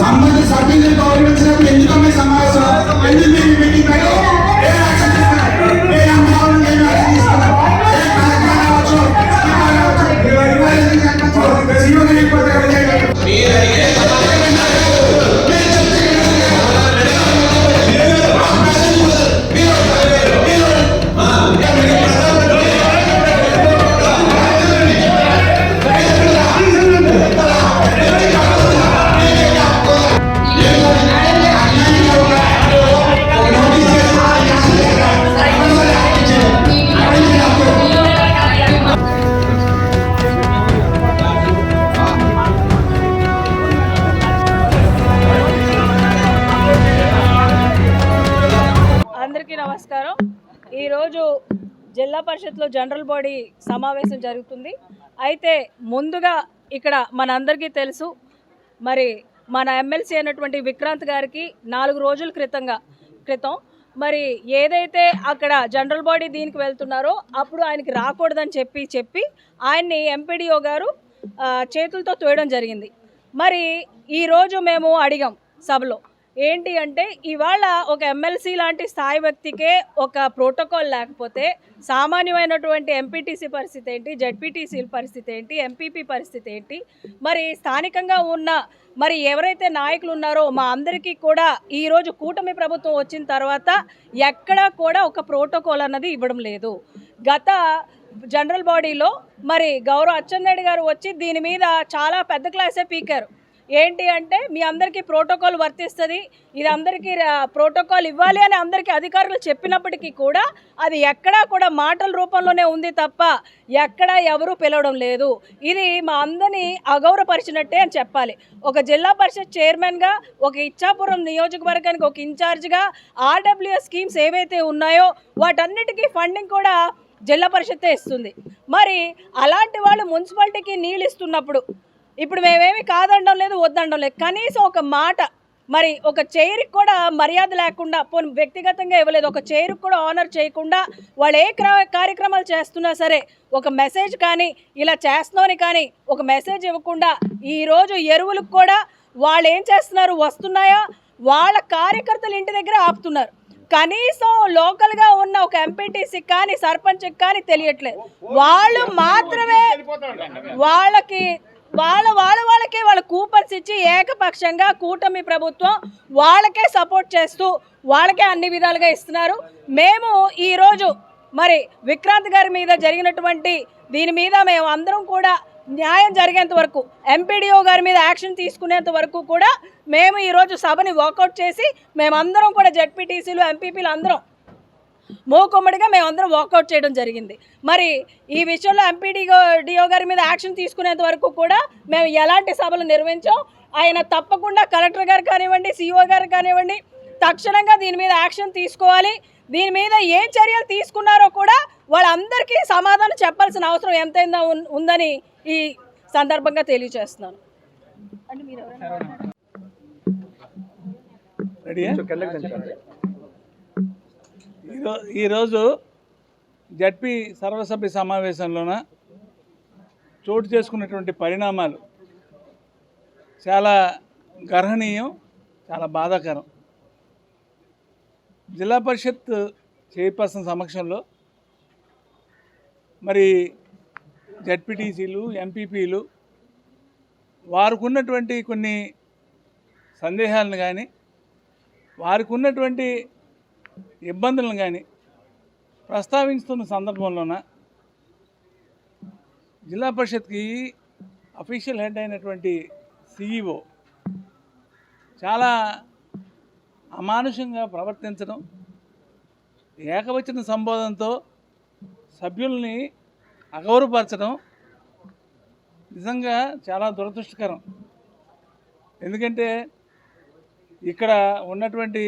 సంబంధిత సర్టిఫికేట్ గౌరవించినప్పుడు నమస్కారం. ఈరోజు జిల్లా పరిషత్లో జనరల్ బాడీ సమావేశం జరుగుతుంది. అయితే ముందుగా ఇక్కడ మనందరికీ తెలుసు మరి మన ఎమ్మెల్సీ అయినటువంటి విక్రాంత్ గారికి నాలుగు రోజుల క్రితంగా క్రితం మరి ఏదైతే అక్కడ జనరల్ బాడీ దీనికి వెళ్తున్నారో అప్పుడు ఆయనకి రాకూడదని చెప్పి చెప్పి ఆయన్ని ఎంపీడీఓ గారు చేతులతో తోయడం జరిగింది. మరి ఈరోజు మేము అడిగాం సభలో ఏంటి అంటే ఇవాళ ఒక ఎమ్మెల్సీ లాంటి స్థాయి వ్యక్తికే ఒక ప్రోటోకాల్ లేకపోతే సామాన్యమైనటువంటి ఎంపీటీసీ పరిస్థితి ఏంటి జడ్పీటీసీ పరిస్థితి ఏంటి ఎంపీపీ పరిస్థితి ఏంటి? మరి స్థానికంగా ఉన్న మరి ఎవరైతే నాయకులు ఉన్నారో మా అందరికీ కూడా ఈరోజు కూటమి ప్రభుత్వం వచ్చిన తర్వాత ఎక్కడా కూడా ఒక ప్రోటోకాల్ అన్నది ఇవ్వడం లేదు. గత జనరల్ బాడీలో మరి గౌరవ అచ్చెన్నాయుడు గారు వచ్చి దీని మీద చాలా పెద్ద క్లాసే పీకారు. ఏంటి అంటే మీ అందరికీ ప్రోటోకాల్ వర్తిస్తుంది ఇది అందరికీ ప్రోటోకాల్ ఇవ్వాలి అని అందరికీ అధికారులు చెప్పినప్పటికీ కూడా అది ఎక్కడా కూడా మాటల రూపంలోనే ఉంది తప్ప ఎక్కడా ఎవరూ పిలవడం లేదు. ఇది మా అందరినీ అగౌరవపరిచినట్టే అని చెప్పాలి. ఒక జిల్లా పరిషత్ చైర్మన్గా ఒక ఇచ్చాపురం నియోజకవర్గానికి ఒక ఇన్ఛార్జ్గా ఆర్డబ్ల్యూఎస్ స్కీమ్స్ ఏవైతే ఉన్నాయో వాటన్నిటికీ ఫండింగ్ కూడా జిల్లా పరిషత్తే ఇస్తుంది. మరి అలాంటి వాళ్ళు మున్సిపాలిటీకి నీళ్ళు ఇస్తున్నప్పుడు ఇప్పుడు మేమేమి కాదనడం లేదు వద్దనడం లేదు. కనీసం ఒక మాట మరి ఒక చైర్కి కూడా మర్యాద లేకుండా పోనీ వ్యక్తిగతంగా ఇవ్వలేదు ఒక చైర్కి కూడా ఆనర్ చేయకుండా వాళ్ళు ఏ క్ర- కార్యక్రమాలు చేస్తున్నా సరే ఒక మెసేజ్ కానీ ఇలా చేస్తున్నామని కానీ ఒక మెసేజ్ ఇవ్వకుండా ఈరోజు ఎరువులకు కూడా వాళ్ళు ఏం చేస్తున్నారు వస్తున్నాయా? వాళ్ళ కార్యకర్తలు ఇంటి దగ్గర ఆపుతున్నారు. కనీసం లోకల్గా ఉన్న ఒక ఎంపీటీసీకి కానీ సర్పంచ్కి కానీ తెలియట్లేదు. వాళ్ళు మాత్రమే వాళ్ళకి వాళ్ళ వాళ్ళ వాళ్ళకే వాళ్ళ కూపన్స్ ఇచ్చి ఏకపక్షంగా కూటమి ప్రభుత్వం వాళ్ళకే సపోర్ట్ చేస్తూ వాళ్ళకే అన్ని విధాలుగా ఇస్తున్నారు. మేము ఈరోజు మరి విక్రాంత్ గారి మీద జరిగినటువంటి దీని మీద మేము అందరం కూడా న్యాయం జరిగేంత వరకు ఎంపీడీఓ గారి మీద యాక్షన్ తీసుకునేంత వరకు కూడా మేము ఈరోజు సభని వాకౌట్ చేసి మేమందరం కూడా జడ్పీటీసీలు ఎంపీపీలు అందరం మూకుమ్మడిగా మేమందరం వాకౌట్ చేయడం జరిగింది. మరి ఈ విషయంలో ఎంపీడీఓ డిఓ గారి మీద యాక్షన్ తీసుకునేంత వరకు కూడా మేము ఎలాంటి సభలు నిర్వహించాం? ఆయన తప్పకుండా కలెక్టర్ గారు కానివ్వండి సిఓ గారు కానివ్వండి తక్షణంగా దీని మీద యాక్షన్ తీసుకోవాలి. దీని మీద ఏం చర్యలు తీసుకున్నారో కూడా వాళ్ళందరికీ సమాధానం చెప్పాల్సిన అవసరం ఎంతైందా ఉన్- ఉందని ఈ సందర్భంగా తెలియజేస్తున్నాను. అంటే మీరు ఈరోజు జడ్పీ సర్వసభ్య సమావేశంలోన చోటు చేసుకున్నటువంటి పరిణామాలు చాలా గర్హనీయం చాలా బాధాకరం. జిల్లా పరిషత్ చైర్పర్సన్ సమక్షంలో మరి జడ్పీటీసీలు ఎంపీపీలు వారికి ఉన్నటువంటి కొన్ని సందేహాలను కానీ వారికి ఉన్నటువంటి ఇబ్బందులను కానీ ప్రస్తావిస్తున్న సందర్భంలోన జిల్లా పరిషత్కి అఫీషియల్ హెడ్ అయినటువంటి సిఈఓ చాలా అమానుషంగా ప్రవర్తించడం ఏకవచన సంబోధనతో సభ్యుల్ని అగౌరవపరచడం నిజంగా చాలా దురదృష్టకరం. ఎందుకంటే ఇక్కడ ఉన్నటువంటి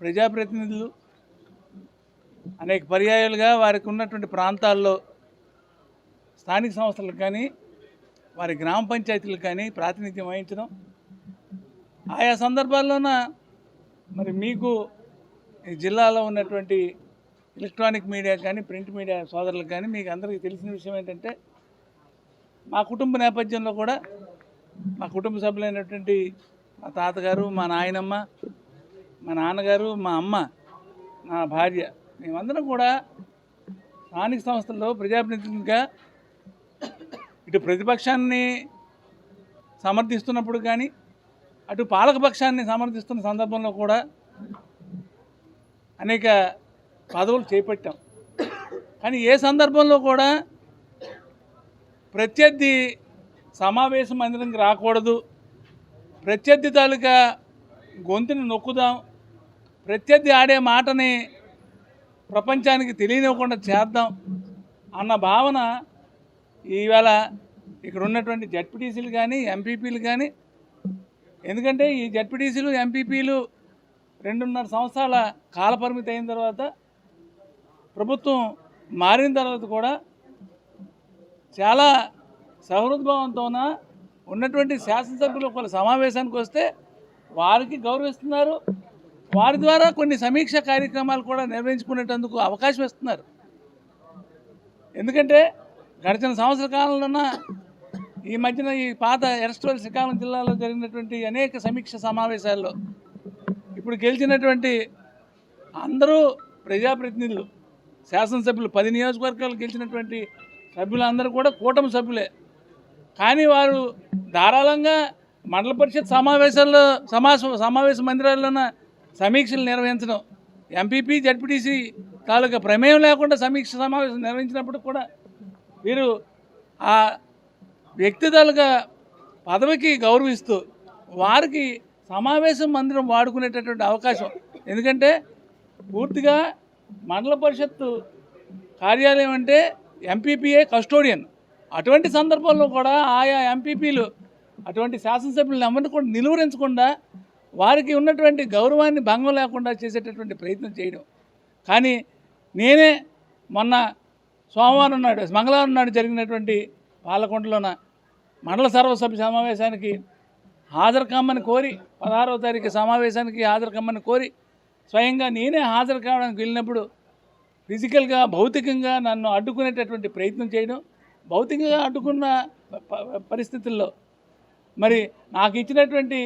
ప్రజాప్రతినిధులు అనేక పర్యాయాలుగా వారికి ఉన్నటువంటి ప్రాంతాల్లో స్థానిక సంస్థలకు కానీ వారి గ్రామ పంచాయతీలకు కానీ ప్రాతినిధ్యం వహించడం. ఆయా సందర్భాల్లోన మరి మీకు ఈ జిల్లాలో ఉన్నటువంటి ఎలక్ట్రానిక్ మీడియా కానీ ప్రింట్ మీడియా సోదరులకు కానీ మీకు అందరికీ తెలిసిన విషయం ఏంటంటే మా కుటుంబ నేపథ్యంలో కూడా మా కుటుంబ సభ్యులైనటువంటి మా తాతగారు మా నాయనమ్మ మా నాన్నగారు మా అమ్మ నా భార్య మేమందరం కూడా స్థానిక సంస్థల్లో ప్రజాప్రతినిధులుగా ఇటు ప్రతిపక్షాన్ని సమర్థిస్తున్నప్పుడు కానీ అటు పాలకపక్షాన్ని సమర్థిస్తున్న సందర్భంలో కూడా అనేక పదవులు చేపట్టాం. కానీ ఏ సందర్భంలో కూడా ప్రత్యర్థి సమావేశ మందిరంకి రాకూడదు. ప్రత్యర్థి తాలూకా గొంతుని నొక్కుదాం. ప్రత్యర్థి ఆడే మాటని ప్రపంచానికి తెలియనివ్వకుండా చేద్దాం అన్న భావన ఈవేళ ఇక్కడ ఉన్నటువంటి జడ్పీటీసీలు కానీ ఎంపీపీలు కానీ ఎందుకంటే ఈ జడ్పీటీసీలు ఎంపీపీలు రెండున్నర సంవత్సరాల కాలపరిమితి అయిన తర్వాత ప్రభుత్వం మారిన తర్వాత కూడా చాలా సహృద్భావంతోన ఉన్నటువంటి శాసనసభ్యులు ఒకళ్ళ సమావేశానికి వస్తే వారికి గౌరవిస్తున్నారు. వారి ద్వారా కొన్ని సమీక్ష కార్యక్రమాలు కూడా నిర్వహించుకునేటందుకు అవకాశం ఇస్తున్నారు. ఎందుకంటే గడిచిన సంవత్సర కాలంలోన ఈ మధ్యన ఈ పాత ఎరస్టోల్ శ్రీకాకుళం జిల్లాలో జరిగినటువంటి అనేక సమీక్ష సమావేశాల్లో ఇప్పుడు గెలిచినటువంటి అందరూ ప్రజాప్రతినిధులు శాసనసభ్యులు పది నియోజకవర్గాలు గెలిచినటువంటి సభ్యులందరూ కూడా కూటమి సభ్యులే. కానీ వారు ధారాళంగా మండల పరిషత్ సమావేశాల్లో సమావేశ సమావేశ మందిరాల్లోన సమీక్షలు నిర్వహించడం ఎంపీపీ జడ్పీటీసీ తాలూకా ప్రమేయం లేకుండా సమీక్ష సమావేశం నిర్వహించినప్పుడు కూడా వీరు ఆ వ్యక్తి తాలూకా పదవికి గౌరవిస్తూ వారికి సమావేశం మందిరం వాడుకునేటటువంటి అవకాశం. ఎందుకంటే పూర్తిగా మండల పరిషత్తు కార్యాలయం అంటే ఎంపీపీఏ కస్టోడియన్. అటువంటి సందర్భంలో కూడా ఆయా ఎంపీపీలు అటువంటి శాసనసభ్యులను ఎవరిని కూడా నిలువరించకుండా వారికి ఉన్నటువంటి గౌరవాన్ని భంగం లేకుండా చేసేటటువంటి ప్రయత్నం చేయడం. కానీ నేనే మొన్న సోమవారం నాడు మంగళవారం నాడు జరిగినటువంటి పాలకొండలోన మండల సర్వసభ్య సమావేశానికి హాజరు కమ్మని కోరి పదహారవ తారీఖు సమావేశానికి హాజరు కమ్మని కోరి స్వయంగా నేనే హాజరు కావడానికి వెళ్ళినప్పుడు ఫిజికల్గా భౌతికంగా నన్ను అడ్డుకునేటటువంటి ప్రయత్నం చేయడం భౌతికంగా అడ్డుకున్న ప- పరిస్థితుల్లో మరి నాకు ఇచ్చినటువంటి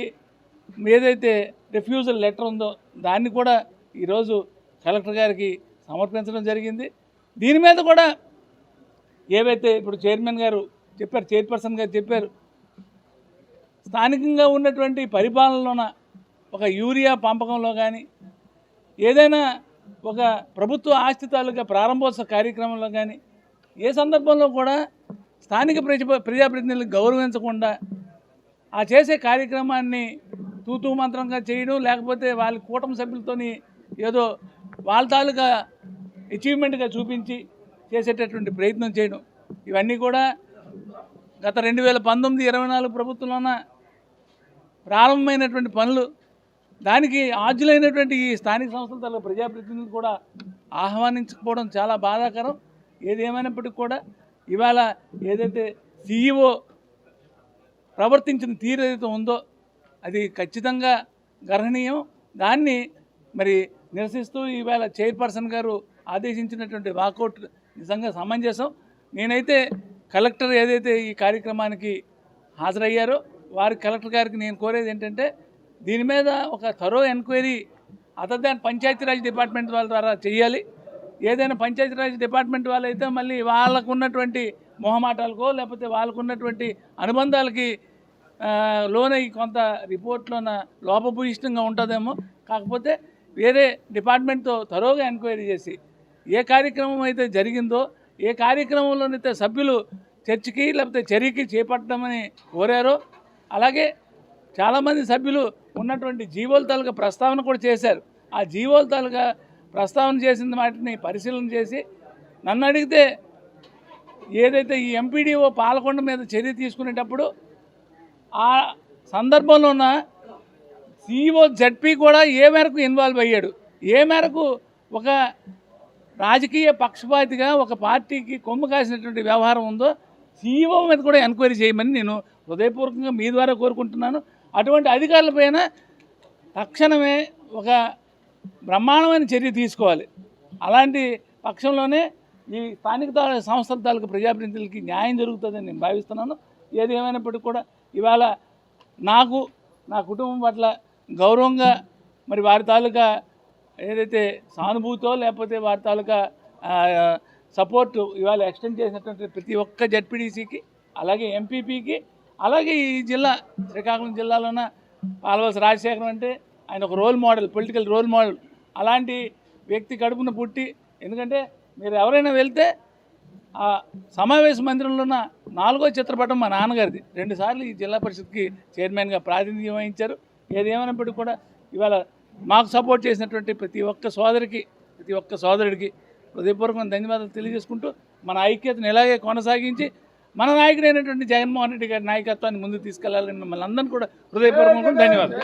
ఏదైతే రిఫ్యూజల్ లెటర్ ఉందో దాన్ని కూడా ఈరోజు కలెక్టర్ గారికి సమర్పించడం జరిగింది. దీని మీద కూడా ఏవైతే ఇప్పుడు చైర్మన్ గారు చెప్పారు చైర్పర్సన్ గారు చెప్పారు స్థానికంగా ఉన్నటువంటి పరిపాలనలోన ఒక యూరియా పంపకంలో కానీ ఏదైనా ఒక ప్రభుత్వ ఆస్తి తాలూకా ప్రారంభోత్సవ కార్యక్రమంలో కానీ ఏ సందర్భంలో కూడా స్థానిక ప్రజ ప్రజాప్రతినిధులను గౌరవించకుండా ఆ చేసే కార్యక్రమాన్ని తూతూ మంత్రంగా చేయడం లేకపోతే వాళ్ళ కూటమి సభ్యులతోని ఏదో వాళ్ళ తాలూకా అచీవ్మెంట్గా చూపించి చేసేటటువంటి ప్రయత్నం చేయడం. ఇవన్నీ కూడా గత రెండు వేల పంతొమ్మిది ఇరవై నాలుగు ప్రభుత్వంలోన ప్రారంభమైనటువంటి పనులు. దానికి ఆజులైనటువంటి ఈ స్థానిక సంస్థల తరగతి ప్రజాప్రతినిధులు కూడా ఆహ్వానించకపోవడం చాలా బాధాకరం. ఏది కూడా ఇవాళ ఏదైతే సీఈఓ ప్రవర్తించిన తీరు ఏదైతే ఉందో అది ఖచ్చితంగా గర్హనీయం. దాన్ని మరి నిరసిస్తూ ఈవేళ చైర్పర్సన్ గారు ఆదేశించినటువంటి వాకౌట్ నిజంగా సమంజసం. నేనైతే కలెక్టర్ ఏదైతే ఈ కార్యక్రమానికి హాజరయ్యారో వారి కలెక్టర్ గారికి నేను కోరేది ఏంటంటే దీని మీద ఒక thorough enquiry other than Panchayati Raj department వాళ్ళ ద్వారా చేయాలి ఏదైనా పంచాయతీరాజ్ డిపార్ట్మెంట్ వాళ్ళైతే మళ్ళీ వాళ్ళకు ఉన్నటువంటి మొహమాటాలకో లేకపోతే వాళ్ళకు ఉన్నటువంటి అనుబంధాలకి లోనై కొంత రిపోర్ట్లోన లోపభూయిష్టంగా ఉంటుందేమో. కాకపోతే వేరే డిపార్ట్మెంట్తో తరోగా ఎంక్వైరీ చేసి ఏ కార్యక్రమం అయితే జరిగిందో ఏ కార్యక్రమంలోనైతే సభ్యులు చర్చకి లేకపోతే చర్యకి చేపట్టమని కోరారో అలాగే చాలామంది సభ్యులు ఉన్నటువంటి జీవోల తాలూకా ప్రస్తావన కూడా చేశారు. ఆ జీవోల తాలూకా ప్రస్తావన చేసిన వాటిని పరిశీలన చేసి నన్ను అడిగితే ఏదైతే ఈ ఎంపీడీఓ పాలకొండ మీద చర్య తీసుకునేటప్పుడు ఆ సందర్భంలో ఉన్న సిఇఓ జడ్పీ కూడా ఏ మేరకు ఇన్వాల్వ్ అయ్యాడు? ఏ మేరకు ఒక రాజకీయ పక్షపాతిగా ఒక పార్టీకి కొమ్ము కాసినటువంటి వ్యవహారం ఉందో సీఈఓ మీద కూడా ఎంక్వైరీ చేయమని నేను హృదయపూర్వకంగా మీ ద్వారా కోరుకుంటున్నాను. అటువంటి అధికారులపైన తక్షణమే ఒక బ్రహ్మాండమైన చర్య తీసుకోవాలి. అలాంటి పక్షంలోనే ఈ స్థానిక సంస్థల తాలూకు ప్రజాప్రతినిధులకి న్యాయం జరుగుతుందని నేను భావిస్తున్నాను. ఏది ఏమైనప్పటికీ కూడా ఇవాళ నాకు నా కుటుంబం పట్ల గౌరవంగా మరి వారి తాలూకా ఏదైతే సానుభూతో లేకపోతే వారి తాలూకా సపోర్టు ఇవాళ ఎక్స్టెండ్ చేసినటువంటి ప్రతి ఒక్క జడ్పీడీసీకి అలాగే ఎంపీపీకి అలాగే ఈ జిల్లా శ్రీకాకుళం జిల్లాలోన పాలవలస రాజశేఖరం అంటే ఆయన ఒక role model political role model. అలాంటి వ్యక్తి కడుపున పుట్టి ఎందుకంటే మీరు ఎవరైనా వెళ్తే ఆ సమావేశ మందిరంలో ఉన్న నాలుగో చిత్రపటం మా నాన్నగారిది. రెండుసార్లు ఈ జిల్లా పరిషత్కి చైర్మన్గా ప్రాతినిధ్యం వహించారు. ఏది కూడా ఇవాళ మాకు సపోర్ట్ చేసినటువంటి ప్రతి ఒక్క సోదరికి ప్రతి ఒక్క సోదరుడికి హృదయపూర్వకం ధన్యవాదాలు తెలియజేసుకుంటూ మన ఐక్యతను ఇలాగే కొనసాగించి మన నాయకుడైనటువంటి జగన్మోహన్ రెడ్డి గారి నాయకత్వాన్ని ముందుకు తీసుకెళ్ళాలని మిమ్మల్ని అందరినీ కూడా హృదయపూర్వకంగా ధన్యవాదాలు.